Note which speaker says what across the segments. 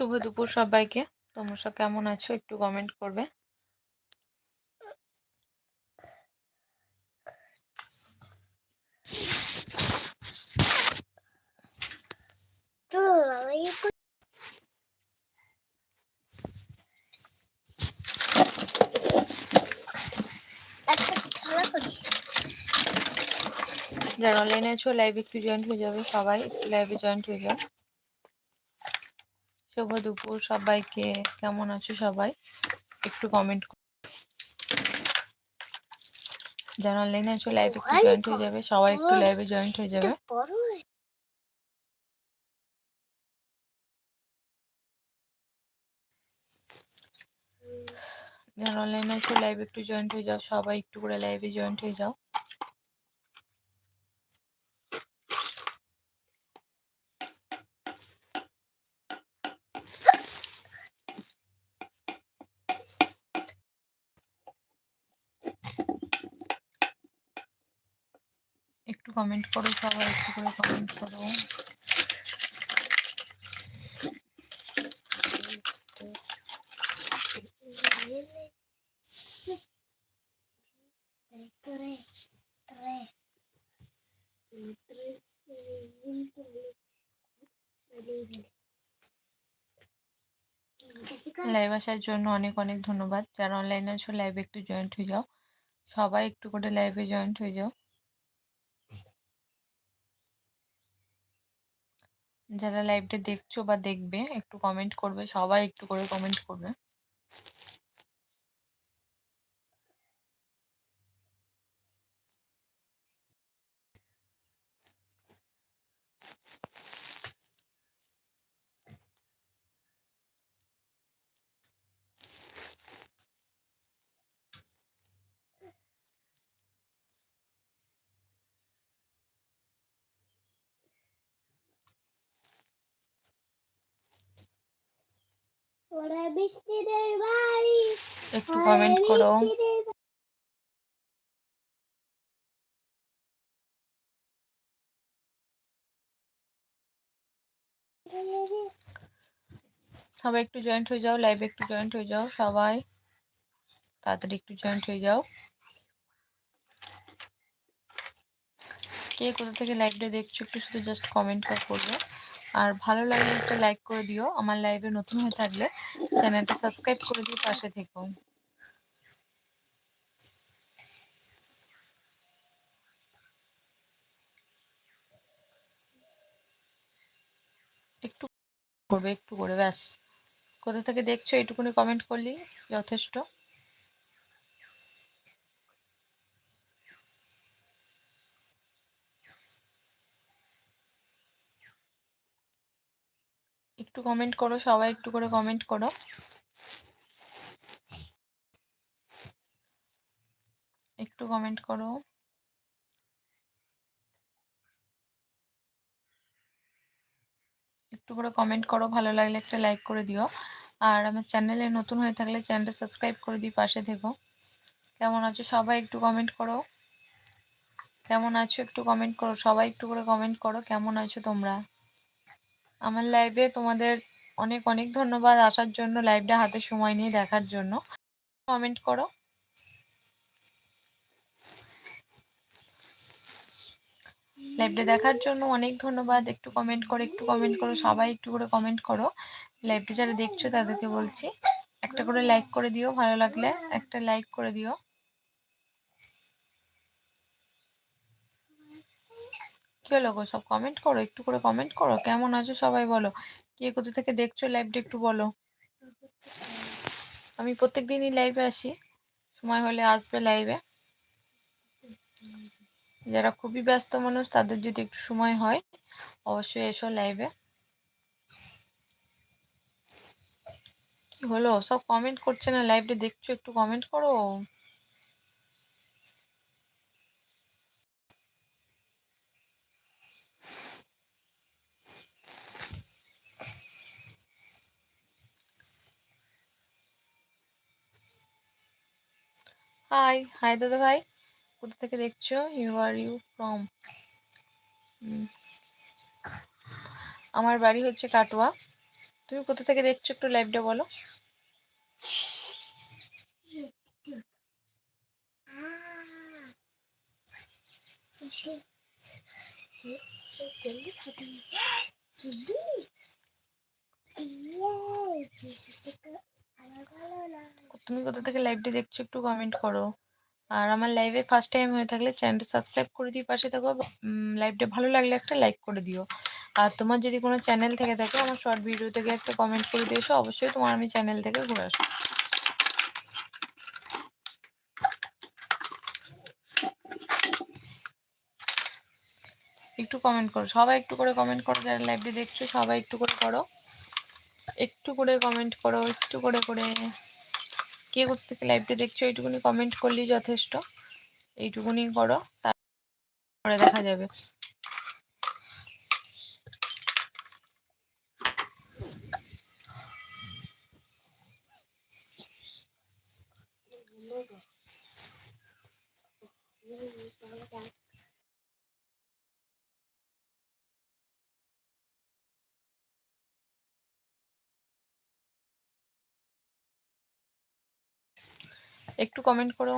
Speaker 1: শুভ দুপুর সবাইকে। তোমরা কেমন আছো একটু কমেন্ট করবে। যারা অনলাইনে আছো লাইভ একটু জয়েন্ট হয়ে যাবে। সবাই লাইভে জয়েন্ট হয়ে যাও। শুভ দুপুর সবাইকে। কেমন আছো সবাই? একটু কমেন্ট যারা অনলাইনে আছো লাইভ একটু জয়েন্ট হয়ে যাবে সবাই একটু লাইভে জয়েন্ট হয়ে যাবে। যারা অনলাইনে আছো লাইভ একটু জয়েন্ট হয়ে যাও সবাই একটু করে লাইভে জয়েন্ট হয়ে যাও একটু কমেন্ট করো, সবাই একটু করে কমেন্ট করো। লাইভ আসার জন্য অনেক অনেক ধন্যবাদ। যারা অনলাইনে আছো লাইভে একটু জয়েন্ট হয়ে যাও। সবাই একটু করে লাইভে জয়েন্ট হয়ে যাও। যারা লাইভটা দেখছ বা দেখবে একটু কমেন্ট করবে সবাই একটু করে কমেন্ট করবে। একটু কমেন্ট করো। সবাই একটু জয়েন্ট হয়ে যাও লাইভে একটু জয়েন্ট হয়ে যাও সবাই। তাড়াতাড়ি একটু জয়েন্ট হয়ে যাও। কে কোথা থেকে লাইভটা দেখছ একটু শুধু জাস্ট কমেন্ট করবে আর ভালো লাগলে একটা লাইক করে দিও। আমার লাইভে নতুন হয়ে থাকলে চ্যানেলটা সাবস্ক্রাইব করে দিও, পাশে থেকো। একটু করবে, একটু করে, ব্যাস। কোথা থেকে দেখছ, এইটুকুনি কমেন্ট করলি যথেষ্ট। একটু কমেন্ট করো, সবাই একটু করে কমেন্ট করো। একটু কমেন্ট করো। একটু করে কমেন্ট করো, ভালো লাগলে একটা লাইক করে দিও। আর আমার চ্যানেলে নতুন হয়ে থাকলে চ্যানেলটা সাবস্ক্রাইব করে দিই, পাশে থেকো। কেমন আছো সবাই একটু কমেন্ট করো। কেমন আছো একটু কমেন্ট করো, সবাই একটু করে কমেন্ট করো, কেমন আছো তোমরা? আমার লাইভে তোমাদের অনেক অনেক ধন্যবাদ আসার জন্য লাইভটা হাতে সময় নিয়ে দেখার জন্য। কমেন্ট করো। লাইভটা দেখার জন্য অনেক ধন্যবাদ। একটু কমেন্ট করো, একটু কমেন্ট করো, সবাই একটু করে কমেন্ট করো। লাইভটা যারা দেখছ তাদেরকে বলছি, একটা করে লাইক করে দিও, ভালো লাগলে একটা লাইক করে দিও। কি হলো গো সব কমেন্ট করো, একটু করে কমেন্ট করো। কেমন আছো সবাই বলো? কে কোথা থেকে দেখছ লাইভটা একটু বলো। আমি প্রত্যেক দিনই লাইভে আসি। সময় হলে আসবে লাইভে যারা খুবই ব্যস্ত মানুষ, তাদের যদি একটু সময় হয়, অবশ্যই এসো লাইভে কি হলো? সব কমেন্ট করছে না? লাইভটা দেখছ? একটু কমেন্ট করো। হাই হাই দাদা ভাই। কোথা থেকে দেখছ? ইউ আর ইউ ফ্রম আমার বাড়ি হচ্ছে কাটোয়া। তুমি কোথা থেকে দেখছ একটু লাইভটা বলো?
Speaker 2: জলদি
Speaker 1: তুমি কোথা থেকে লাইভটি দেখছ একটু কমেন্ট করো। আর আমার লাইভে ফার্স্ট টাইম হয়ে থাকলে চ্যানেলটা সাবস্ক্রাইব করে দিয়ে পাশে থাকো লাইভটা ভালো লাগলে একটা লাইক করে দিও। আর তোমার যদি কোনো চ্যানেল থেকে থাকে, আমার শর্ট ভিডিও থেকে একটা কমেন্ট করে দিয়ে এসো, অবশ্যই তোমার আমি চ্যানেল থেকে ঘুরে আসব। একটু কমেন্ট করো, সবাই একটু করে কমেন্ট করো, যারা লাইভটা দেখছ সবাই একটু করে করো। একটু করে কমেন্ট করো, একটু করে করে। কে কোথা থেকে লাইভটা দেখছ, এইটুকুনি কমেন্ট করলেই যথেষ্ট। এইটুকুনি করো, তারপরে দেখা যাবে। একটু কমেন্ট করো।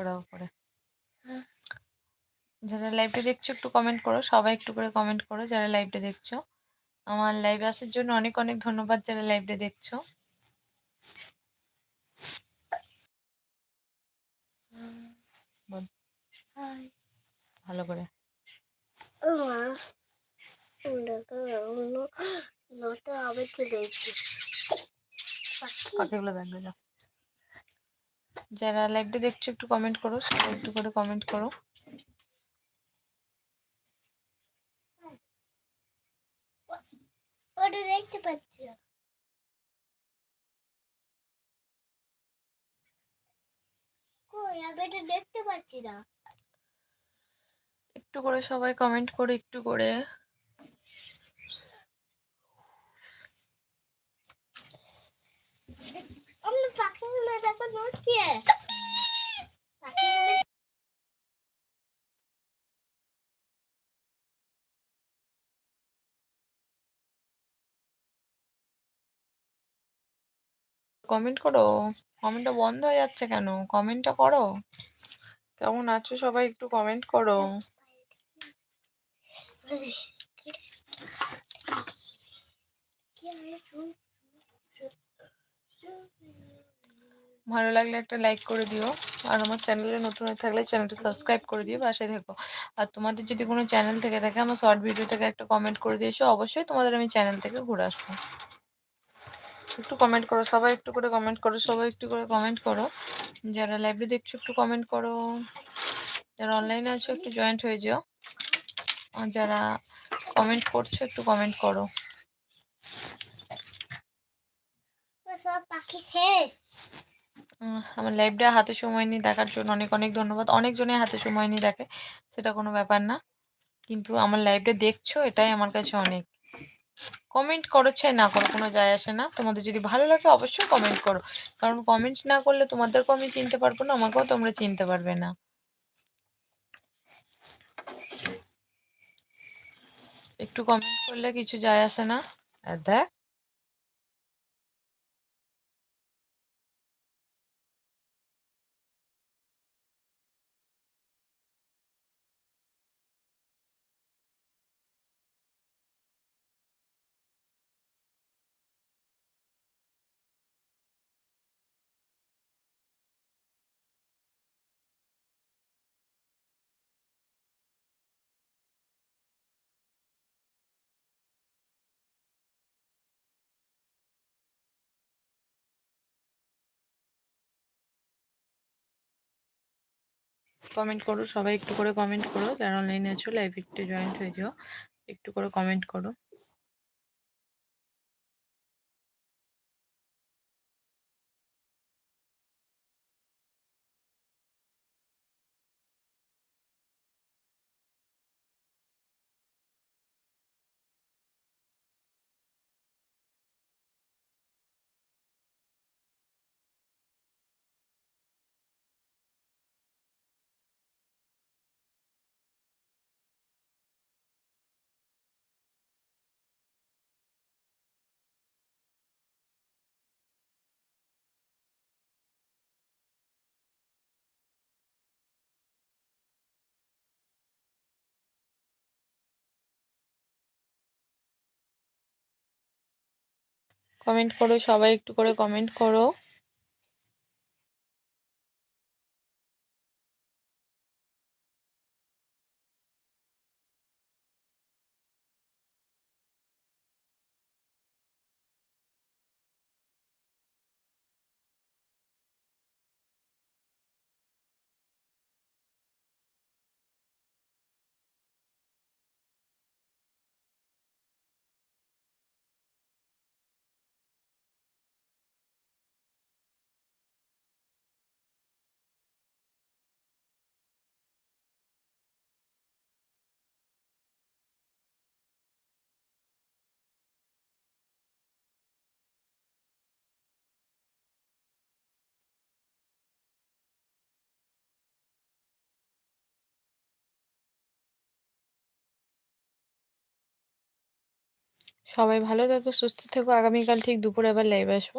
Speaker 1: পড়াও পড়ে। যারা লাইভটা দেখছ একটু কমেন্ট করো সবাই একটু করে কমেন্ট করো যারা লাইভটা দেখছ। আমার লাইভে আসার জন্য অনেক অনেক ধন্যবাদ যারা লাইভটা দেখছ। ভালো করে। পাখিগুলো দেখবে যাও। যারা লাইভটা দেখছ একটু কমেন্ট করো সবাই একটু করে কমেন্ট করো।
Speaker 2: ওটা দেখতে পাচ্ছি। না। কই আমি এটা দেখতে পাচ্ছি না।
Speaker 1: একটু করে সবাই কমেন্ট করো একটু করে
Speaker 2: আমি পাখিগুলো
Speaker 1: কমেন্ট করো। কমেন্টটা বন্ধ হয়ে যাচ্ছে কেন? কমেন্টটা করো। কেমন আছো সবাই? একটু কমেন্ট করো। ভালো লাগলে একটা লাইক করে দিও। আর আমার চ্যানেলে নতুন হয়ে থাকলে চ্যানেলটা সাবস্ক্রাইব করে দিও পাশে থেকো। আর তোমাদের যদি কোনো চ্যানেল থেকে থাকে, আমার শর্ট ভিডিও থেকে একটা কমেন্ট করে দিয়েছ, অবশ্যই তোমাদের আমি চ্যানেল থেকে ঘুরে আসব। একটু কমেন্ট করো, সবাই একটু করে কমেন্ট করো, সবাই একটু করে কমেন্ট করো। যারা লাইভে দেখছ, একটু কমেন্ট করো। যারা অনলাইনে আছো, একটু জয়েন্ট হয়ে যাও। আর যারা কমেন্ট করছ, একটু কমেন্ট করো।
Speaker 2: সব পাখি শেষ?
Speaker 1: আমার লাইভটা হাতে সময় নিয়ে দেখার জন্য অনেক অনেক ধন্যবাদ। অনেকজনের হাতে সময় নিয়ে দেখে, সেটা কোনো ব্যাপার না। কিন্তু আমার লাইভটা দেখছ, এটাই আমার কাছে অনেক। কমেন্ট করো, চাই না করো, কোনো যায় আসে না। তোমাদের যদি ভালো লাগে, অবশ্যই কমেন্ট করো। কারণ কমেন্ট না করলে তোমাদেরকেও আমি চিনতে পারব না, আমাকেও তোমরা চিনতে পারবে না। একটু কমেন্ট করলে কিছু যায় আসে না। দেখ। কমেন্ট করো, সবাই একটু করে কমেন্ট করো যারা অনলাইনে আছো লাইভ একটু জয়েন্ট হয়ে যাও, একটু করে কমেন্ট করো। কমেন্ট করো সবাই একটু করে কমেন্ট করো। সবাই ভালো থাকো সুস্থ থেকো। আগামীকাল ঠিক দুপুরে আবার লাইভ আসব।